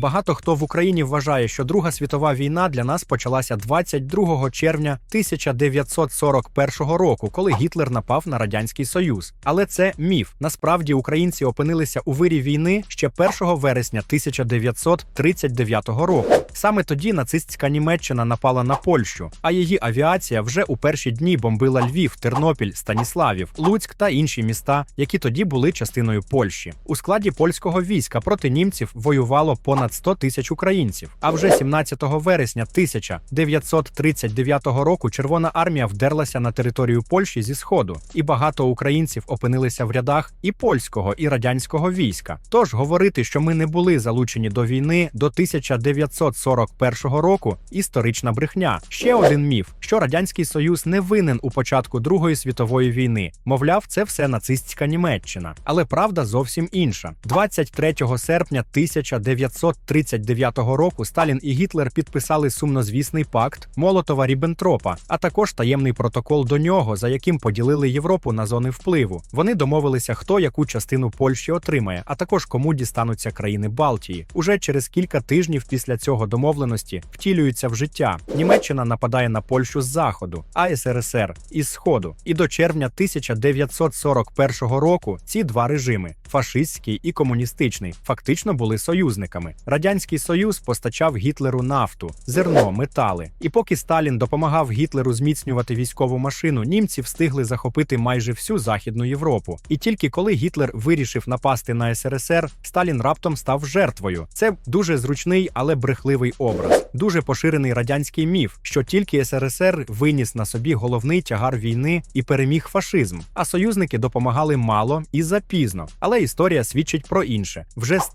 Багато хто в Україні вважає, що Друга світова війна для нас почалася 22 червня 1941 року, коли Гітлер напав на радянський союз. Але це міф. Насправді українці опинилися у вирі війни ще 1 вересня 1939 року. Саме тоді нацистська Німеччина напала на Польщу, а її авіація вже у перші дні бомбила Львів, Тернопіль, Станіславів, Луцьк та інші міста, які тоді були частиною Польщі. У складі польського війська проти німців воювало понад 100 тисяч українців. А вже 17 вересня 1939 року Червона армія вдерлася на територію Польщі зі сходу, і багато українців опинилися в рядах і польського, і радянського війська. Тож говорити, що ми не були залучені до війни до 1941 року історична брехня. Ще один міф, що радянський союз не винен у початку Другої світової війни. Мовляв, це все нацистська Німеччина. Але правда зовсім інша. 23 серпня 1939 року Сталін і Гітлер підписали сумнозвісний пакт Молотова Ріббентропа, а також таємний протокол до нього, за яким поділили Європу на зони впливу. Вони домовилися, хто яку частину Польщі отримає, а також кому дістануться країни Балтії. Уже через кілька тижнів після цього домовленості втілюються в життя. Німеччина нападає на Польщу з заходу, а СРСР із сходу. І до червня 1941 року ці два режими фашистський і комуністичний, фактично були союзниками. Радянський Союз постачав Гітлеру нафту, зерно, метали. І поки Сталін допомагав Гітлеру зміцнювати військову машину, німці встигли захопити майже всю Західну Європу. І тільки коли Гітлер вирішив напасти на СРСР, Сталін раптом став жертвою. Це дуже зручний, але брехливий образ. Дуже поширений радянський міф, що тільки СРСР виніс на собі головний тягар війни і переміг фашизм, а союзники допомагали мало і запізно. Але історія свідчить про інше. Вже з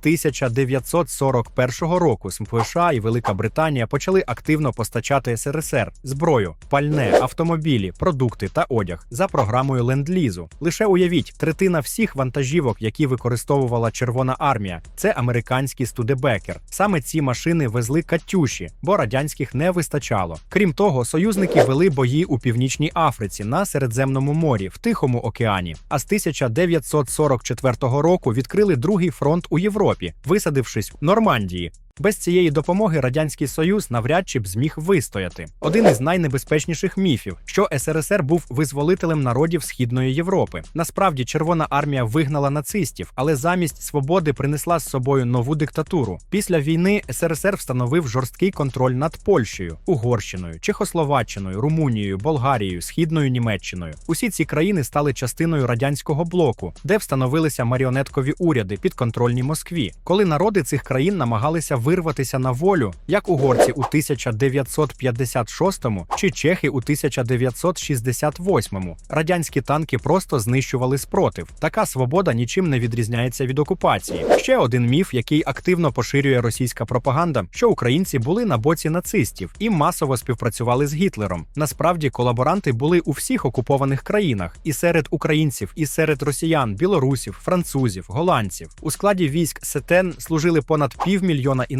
1941 року США і Велика Британія почали активно постачати СРСР зброю, пальне, автомобілі, продукти та одяг за програмою ленд-лізу. Лише уявіть, третина всіх вантажівок, які використовувала Червона армія, це американський студебекер. Саме ці машини везли катюші, бо радянських не вистачало. Крім того, союзники вели бої у північній Африці на Середземному морі в Тихому океані. А з 1944 року відкрили другий фронт у Європі, висадившись в Нормандії. Без цієї допомоги радянський союз навряд чи б зміг вистояти. Один із найнебезпечніших міфів, що СРСР був визволителем народів Східної Європи. Насправді, Червона армія вигнала нацистів, але замість свободи принесла з собою нову диктатуру. Після війни СРСР встановив жорсткий контроль над Польщею, Угорщиною, Чехословаччиною, Румунією, Болгарією, Східною Німеччиною. Усі ці країни стали частиною радянського блоку, де встановилися маріонеткові уряди підконтрольні Москві, коли народи цих країн намагалися вирватися на волю, як угорці у 1956-му чи чехи у 1968-му. Радянські танки просто знищували спротив. Така свобода нічим не відрізняється від окупації. Ще один міф, який активно поширює російська пропаганда, що українці були на боці нацистів і масово співпрацювали з Гітлером. Насправді колаборанти були у всіх окупованих країнах, і серед українців, і серед росіян, білорусів, французів, голландців. У складі військ Сетен служили понад півмільйона іноземців,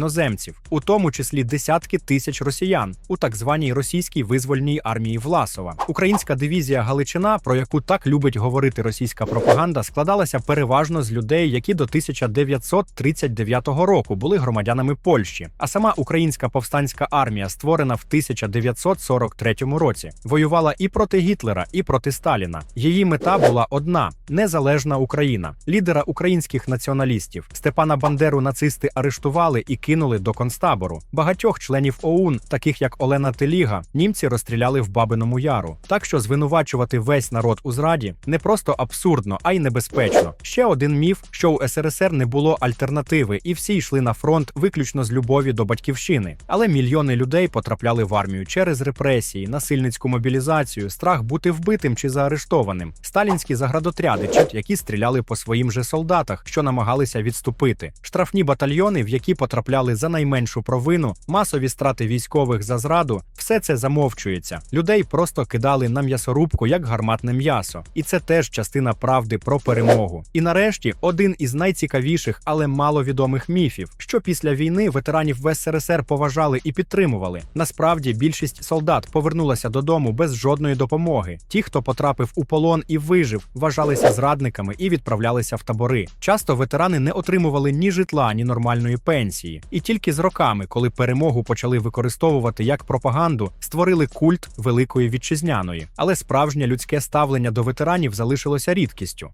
у тому числі десятки тисяч росіян у так званій російській визвольній армії Власова. Українська дивізія Галичина, про яку так любить говорити російська пропаганда, складалася переважно з людей, які до 1939 року були громадянами Польщі. А сама українська повстанська армія, створена в 1943 році, воювала і проти Гітлера, і проти Сталіна. Її мета була одна незалежна Україна. Лідера українських націоналістів Степана Бандеру нацисти арештували і кинули до концтабору. Багатьох членів ОУН, таких як Олена Теліга, німці розстріляли в Бабиному Яру. Так що звинувачувати весь народ у зраді не просто абсурдно, а й небезпечно. Ще один міф, що у СРСР не було альтернативи, і всі йшли на фронт виключно з любові до батьківщини. Але мільйони людей потрапляли в армію через репресії, насильницьку мобілізацію, страх бути вбитим чи заарештованим, сталінські заградотряди, які стріляли по своїм же солдатах, що намагалися відступити, штрафні батальйони, в які потрапляли за найменшу провину, масові страти військових за зраду, все це замовчується. Людей просто кидали на м'ясорубку як гарматне м'ясо, і це теж частина правди про перемогу. І нарешті один із найцікавіших, але маловідомих міфів, що після війни ветеранів в СРСР поважали і підтримували. Насправді більшість солдат повернулася додому без жодної допомоги. Ті, хто потрапив у полон і вижив, вважалися зрадниками і відправлялися в табори. Часто ветерани не отримували ні житла, ні нормальної пенсії. І тільки з роками, коли перемогу почали використовувати як пропаганду, створили культ великої вітчизняної. Але справжнє людське ставлення до ветеранів залишилося рідкістю.